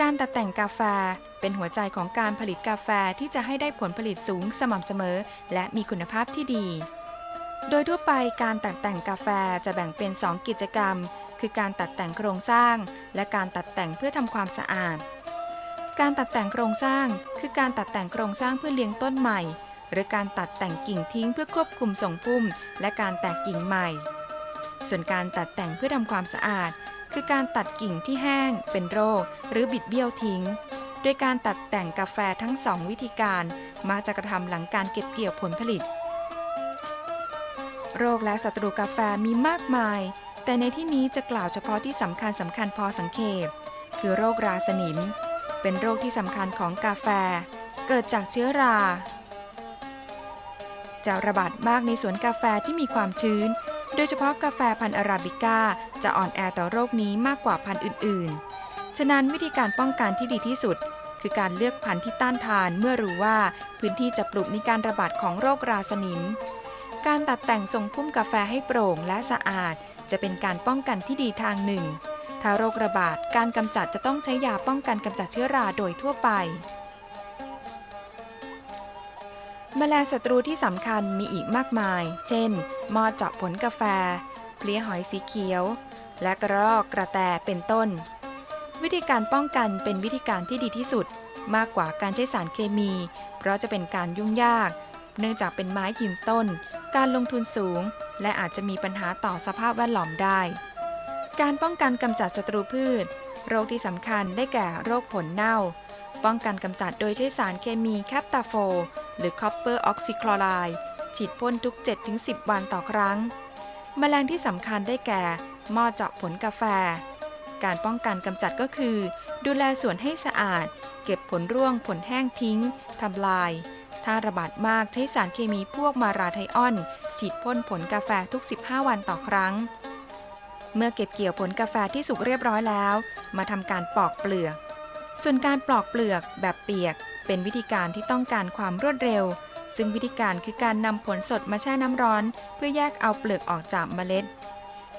การตัดแต่งกาแฟเป็นหัวใจของการผลิตกาแฟที่จะให้ได้ผลผลิตสูงสม่ำเสมอ และมีคุณภาพที่ดี โดยทั่วไปการตัดแต่งกาแฟจะแบ่งเป็น 2 กิจกรรม คือการตัดแต่งโครงสร้าง และการตัดแต่งเพื่อทำความสะอาด การตัดแต่งโครงสร้าง คือการตัดแต่งโครงสร้างเพื่อเลี้ยงต้นใหม่ หรือการตัดแต่งกิ่งทิ้งเพื่อควบคุมส่งพุ่ม และการแตกกิ่งใหม่ ส่วนการตัดแต่งเพื่อทำความสะอาด คือการตัดกิ่งที่แห้ง เป็นโรค หรือบิดเบี้ยวทิ้ง โดยการตัดแต่งกาแฟทั้งสองวิธีการมักจะกระทำหลังการเก็บเกี่ยวผลผลิต โรคและศัตรูกาแฟมีมากมาย แต่ในที่นี้จะกล่าวเฉพาะที่สำคัญสำคัญพอสังเกต คือโรคราสนิม เป็นโรคที่สำคัญของกาแฟ เกิดจากเชื้อราจะระบาดมากในสวนกาแฟที่มีความชื้น โดยเฉพาะกาแฟพันธุ์อาราบิก้าจะอ่อนแอต่อโรคนี้มากกว่าพันธุ์อื่นๆ ฉะนั้นวิธีการป้องกันที่ดีที่สุด คือการเลือกพันธุ์ที่ต้านทานเมื่อรู้ว่าพื้นที่จะปลูกมีการระบาดของโรคราสนิม การตัดแต่งทรงพุ่มกาแฟให้โปร่งและสะอาด จะเป็นการป้องกันที่ดีทางหนึ่ง ถ้าโรคระบาดการกำจัดจะต้องใช้ยาป้องกันกำจัดเชื้อราโดยทั่วไป แมลงศัตรูที่สำคัญมีอีกมากมาย เช่น มอดเจาะผลกาแฟ เพลี้ยหอยสีเขียว และกระรอกกระแตเป็นต้น วิธีการป้องกันเป็นวิธีการที่ดีที่สุด มากกว่าการใช้สารเคมี เพราะจะเป็นการยุ่งยาก เนื่องจากเป็นไม้ยืนต้น การลงทุนสูง และอาจจะมีปัญหาต่อสภาพแวดล้อมได้ การป้องกันกำจัดศัตรูพืช โรคที่สำคัญได้แก่โรคผลเน่า ป้องกันกำจัดโดยใช้สารเคมีแคปตาโฟ หรือคอปเปอร์ออกซิคลอไรด์ฉีดพ่นทุก 7-10 วันต่อครั้ง แมลงที่สำคัญได้แก่หม้อเจาะผลกาแฟ การป้องกันกำจัดก็คือ ดูแลสวนให้สะอาด เก็บผลร่วงผลแห้งทิ้งทำลาย ถ้าระบาดมากใช้สารเคมีพวกมาราไทออน ฉีดพ่นผลกาแฟทุก 15 วันต่อครั้ง เมื่อเก็บเกี่ยวผลกาแฟที่สุกเรียบร้อยแล้ว มาทำการปอกเปลือก ส่วนการปลอกเปลือกแบบเปียก เป็นวิธีการที่ต้องการความรวดเร็ว ซึ่งวิธีการคือการนำผลสดมาแช่น้ำร้อน เพื่อแยกเอาเปลือกออกจากเมล็ด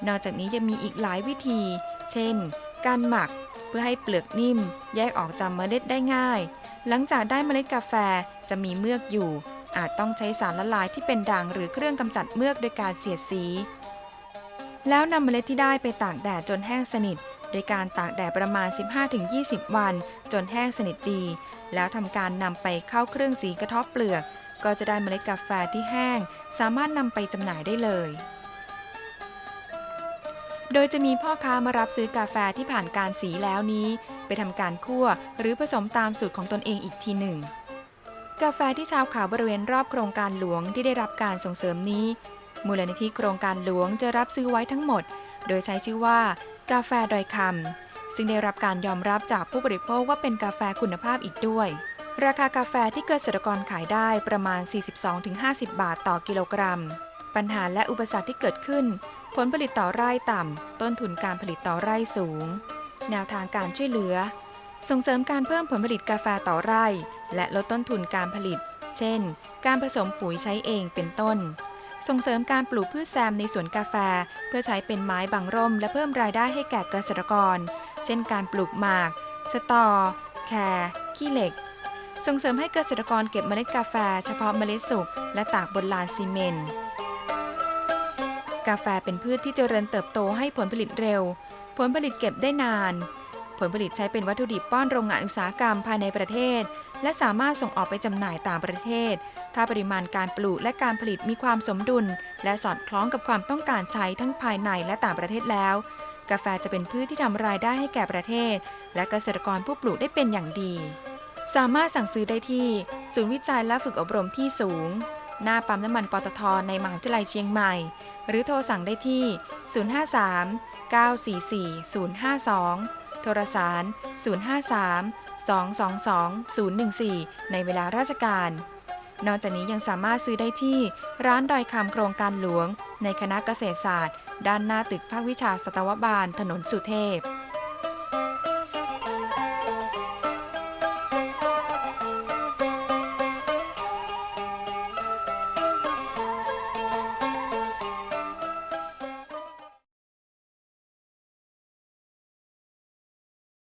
นอกจากนี้ยังมีอีกหลายวิธี เช่น การหมักเพื่อให้เปลือกนิ่ม แยกออกจากเมล็ดได้ง่าย หลังจากได้เมล็ดกาแฟจะมีเมือกอยู่ อาจต้องใช้สารละลายที่เป็นด่างหรือเครื่องกำจัดเมือกโดยการเสียดสี แล้วนำเมล็ดที่ได้ไปตากแดดจนแห้งสนิท ดยการตากแดดประมาณ 15-20 วัน จนแห้งสนิทดี แล้วทำการนำไปเข้าเครื่องสีกระทบเปลือก ก็จะได้เมล็ดกาแฟที่แห้ง สามารถนำไปจำหน่ายได้เลย โดยจะมีพ่อค้ามารับซื้อกาแฟที่ผ่านการสีแล้วนี้ ไปทำการคั่วหรือผสมตามสูตรของตนเองอีกทีหนึ่ง กาแฟที่ชาวขาวบริเวณรอบโครงการหลวงที่ได้รับการส่งเสริมนี้มูลนิธิโครงการหลวงจะรับซื้อไว้ทั้งหมด โดยใช้ชื่อว่า กาแฟดอยคำซึ่งได้รับการยอมรับจากผู้บริโภคว่าเป็นกาแฟคุณภาพอีกด้วย ราคากาแฟที่เกษตรกรขายได้ประมาณ 42-50 บาทต่อกิโลกรัม ปัญหาและอุปสรรคที่เกิดขึ้น ผลผลิตต่อไร่ต่ำ ต้นทุนการผลิตต่อไร่สูง แนวทางการช่วยเหลือ ส่งเสริมการเพิ่มผลผลิตกาแฟต่อไร่ และลดต้นทุนการผลิต เช่น การผสมปุ๋ยใช้เองเป็นต้น ส่งเสริมการปลูกพืชแซมในสวนกาแฟ เพื่อใช้เป็นไม้บังร่ม และเพิ่มรายได้ให้แก่เกษตรกร เช่นการปลูกหมาก สตอ แครขี้เหล็ก ส่งเสริมให้เกษตรกรเก็บเมล็ดกาแฟ เฉพาะเมล็ดสุกและตากบนลานซีเมนต์กาแฟเป็นพืชที่เจริญเติบโตให้ผลผลิตเร็ว ผลผลิตเก็บได้นาน ผลผลิตใช้เป็นวัตถุดิบป้อนโรงงานอุตสาหกรรมภายในประเทศ และสามารถส่งออกไปจำหน่ายต่างประเทศ ถ้าปริมาณการปลูกและการผลิตมีความสมดุล และสอดคล้องกับความต้องการใช้ทั้งภายในและต่างประเทศแล้ว กาแฟจะเป็นพืชที่ทำรายได้ให้แก่ประเทศ และเกษตรกรผู้ปลูกได้เป็นอย่างดี สามารถสั่งซื้อได้ที่ ศูนย์วิจัยและฝึกอบรมที่สูง หน้าปั๊มน้ำมันปตทในมหาวิทยาลัยเชียงใหม่ หรือโทรสั่งได้ที่ 053 944 052 โทรสาร 053 222 014 ในเวลาราชการ นอกจากนี้ยังสามารถซื้อได้ที่ร้านดอยคำโครงการหลวง ในคณะเกษตรศาสตร์ ด้านหน้าตึกภาควิชาสัตวบาลถนนสุเทพ